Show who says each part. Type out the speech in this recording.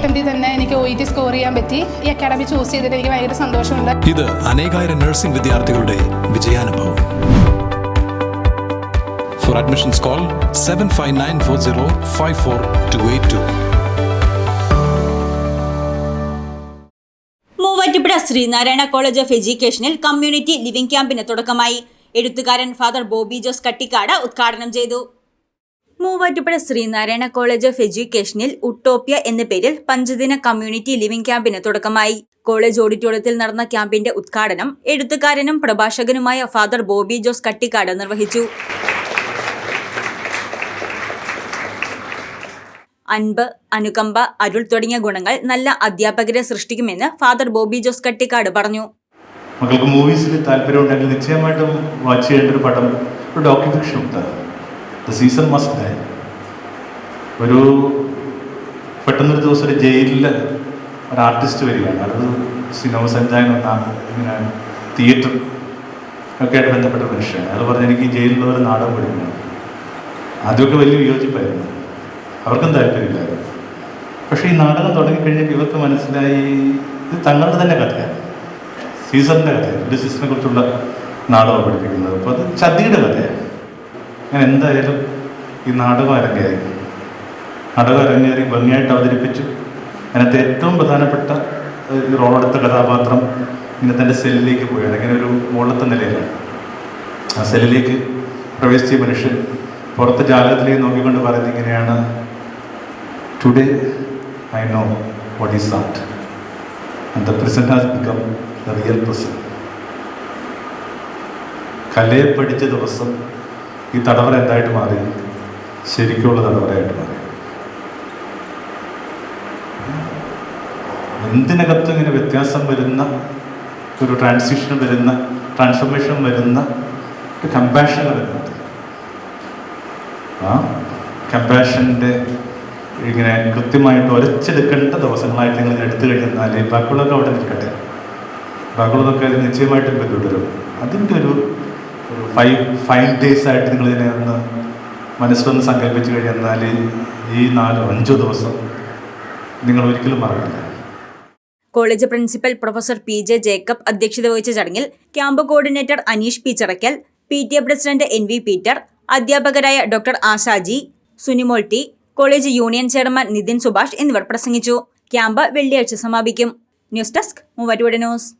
Speaker 1: അറ്റംപ്റ്റിൽ തന്നെ എനിക്ക് O E T score ചെയ്യാൻ പറ്റി. ഈ അക്കാഡമി ചൂസ് ചെയ്തിട്ട് എനിക്ക് ഭയങ്കര സന്തോഷമുണ്ട്.
Speaker 2: ഇത് അനേകായിരം നഴ്സിംഗ് വിദ്യാർത്ഥികളുടെ വിജയാനുഭവം. For admissions call seven five nine four zero five four two eight two
Speaker 3: Muvattupuzha Sreenarayana college of എഡ്യൂക്കേഷനിൽ community living ക്യാമ്പിന് തുടക്കമായി. എഴുത്തുകാരൻ ഫാദർ ബോബി ജോസ് കട്ടിക്കാട് ഉദ്ഘാടനം ചെയ്തു. മൂവാറ്റുപുഴ ശ്രീനാരായണ കോളേജ് ഓഫ് എഡ്യൂക്കേഷനിൽ ഉട്ടോപ്യ എന്ന പേരിൽ പഞ്ചദിന കമ്മ്യൂണിറ്റി ലിവിംഗ് ക്യാമ്പിന് തുടക്കമായി. കോളേജ് ഓഡിറ്റോറിയത്തിൽ നടന്ന ക്യാമ്പിന്റെ ഉദ്ഘാടനം എഴുത്തുകാരനും പ്രഭാഷകനുമായ ഫാദർ ബോബി ജോസ് കട്ടിക്കാട് നിർവഹിച്ചു. അൻപ് അനുകമ്പ അരുൾ തുടങ്ങിയ ഗുണങ്ങൾ നല്ല അധ്യാപകരെ സൃഷ്ടിക്കുമെന്ന് ഫാദർ ബോബി ജോസ് കട്ടിക്കാട് പറഞ്ഞു.
Speaker 4: മക്കൾക്ക് മൂവീസിൽ താല്പര്യമുണ്ടെങ്കിൽ നിശ്ചയമായിട്ടും വാച്ച് ചെയ്യേണ്ട ഒരു പടം ഒരു ഡോക്യുമെന്റേഷൻ ഉണ്ട്. ദ സീസൺ മസ്റ്റ് ഡൈ ഒരു പെട്ടെന്നൊരു ദിവസം ഒരു ജയിലിൽ ഒരു ആർട്ടിസ്റ്റ് വരികയാണ്. അത് സിനിമ സഞ്ചാരം ഒന്നാണ് ഇങ്ങനെ തിയേറ്റർ ഒക്കെ ആയിട്ട് ബന്ധപ്പെട്ട മനുഷ്യനാണ്. അത് പറഞ്ഞ് എനിക്ക് ജയിലിൽ ഒരു നാടകം പഠിക്കണം ആദ്യമൊക്കെ വലിയ വിയോജിപ്പായിരുന്നു. അവർക്കും താല്പര്യമില്ലായിരുന്നു. പക്ഷേ ഈ നാടകം തുടങ്ങിക്കഴിഞ്ഞപ്പോൾ ഇവർക്ക് മനസ്സിലായി ഇത് തങ്ങളുടെ തന്നെ കഥയാണ്. സീസറിന്റെ കഥയാണ്. ഒരു സീസണെ കുറിച്ചുള്ള നാടകം പഠിപ്പിക്കുന്നത്. അപ്പോൾ അത് ചതിയുടെ കഥയാണ്. ഞാൻ എന്തായാലും ഈ നാടകം അരങ്ങേറി നാടകം അരങ്ങേറി ഭംഗിയായിട്ട് അവതരിപ്പിച്ചു. അതിനകത്ത് ഏറ്റവും പ്രധാനപ്പെട്ട റോളെടുത്ത കഥാപാത്രം ഇങ്ങനെ തന്റെ സെല്ലിലേക്ക് പോയാണ് ഇങ്ങനെ ഒരു മുകളിലത്തെ നിലയിലാണ്. ആ സെല്ലിലേക്ക് പ്രവേശിച്ച മനുഷ്യൻ പുറത്ത് ജാലകത്തിലേക്ക് നോക്കിക്കൊണ്ട് പറയുന്നത് ഇങ്ങനെയാണ് today I know what is art and the present has become the real present കലയെ പഠിച്ച ദിവസം ഈ തടവറ എന്തായിട്ട് മാറി? ശരിക്കുള്ള തടവറയായിട്ട് മാറി. എന്തിനകത്തും ഇങ്ങനെ വ്യത്യാസം വരുന്ന ഒരു ട്രാൻസിഷൻ വരുന്ന ട്രാൻസ്ഫോർമേഷൻ വരുന്ന ഒരു കമ്പാഷൻ വരുന്നത് ആ? കമ്പാഷന്റെ ഇങ്ങനെ കൃത്യമായിട്ട് ഒരച്ചെടുക്കേണ്ട ദിവസങ്ങളായിട്ട് നിങ്ങൾ എടുത്തു കഴിഞ്ഞാൽ ബാക്കിയുള്ളതൊക്കെ അവിടെ നിൽക്കട്ടെ. ബാക്കിയുള്ളതൊക്കെ നിശ്ചയമായിട്ട് പിന്തുടരും. അതിന്റെ ഒരു ഫൈവ് ഫൈവ് ഡേയ്സ് ആയിട്ട് നിങ്ങൾ ഇതിനെ ഒന്ന് മനസ്സിലൊന്ന് സങ്കല്പിച്ച് കഴിഞ്ഞാൽ ഈ നാലോ അഞ്ചോ ദിവസം നിങ്ങൾ ഒരിക്കലും മറക്കില്ല.
Speaker 3: College principal professor P J Jacob അധ്യക്ഷത വഹിച്ച ചടങ്ങിൽ camp coordinator Aneesh P Chadakkal P T A president N V Peter അധ്യാപകരായ doctor Ashaji സുനിമോൾട്ടി college union chairman Nithin Subhash എന്നിവർ പ്രസംഗിച്ചു. ക്യാമ്പ് വെള്ളിയാഴ്ച സമാപിക്കും. News desk Muvattupuzha news.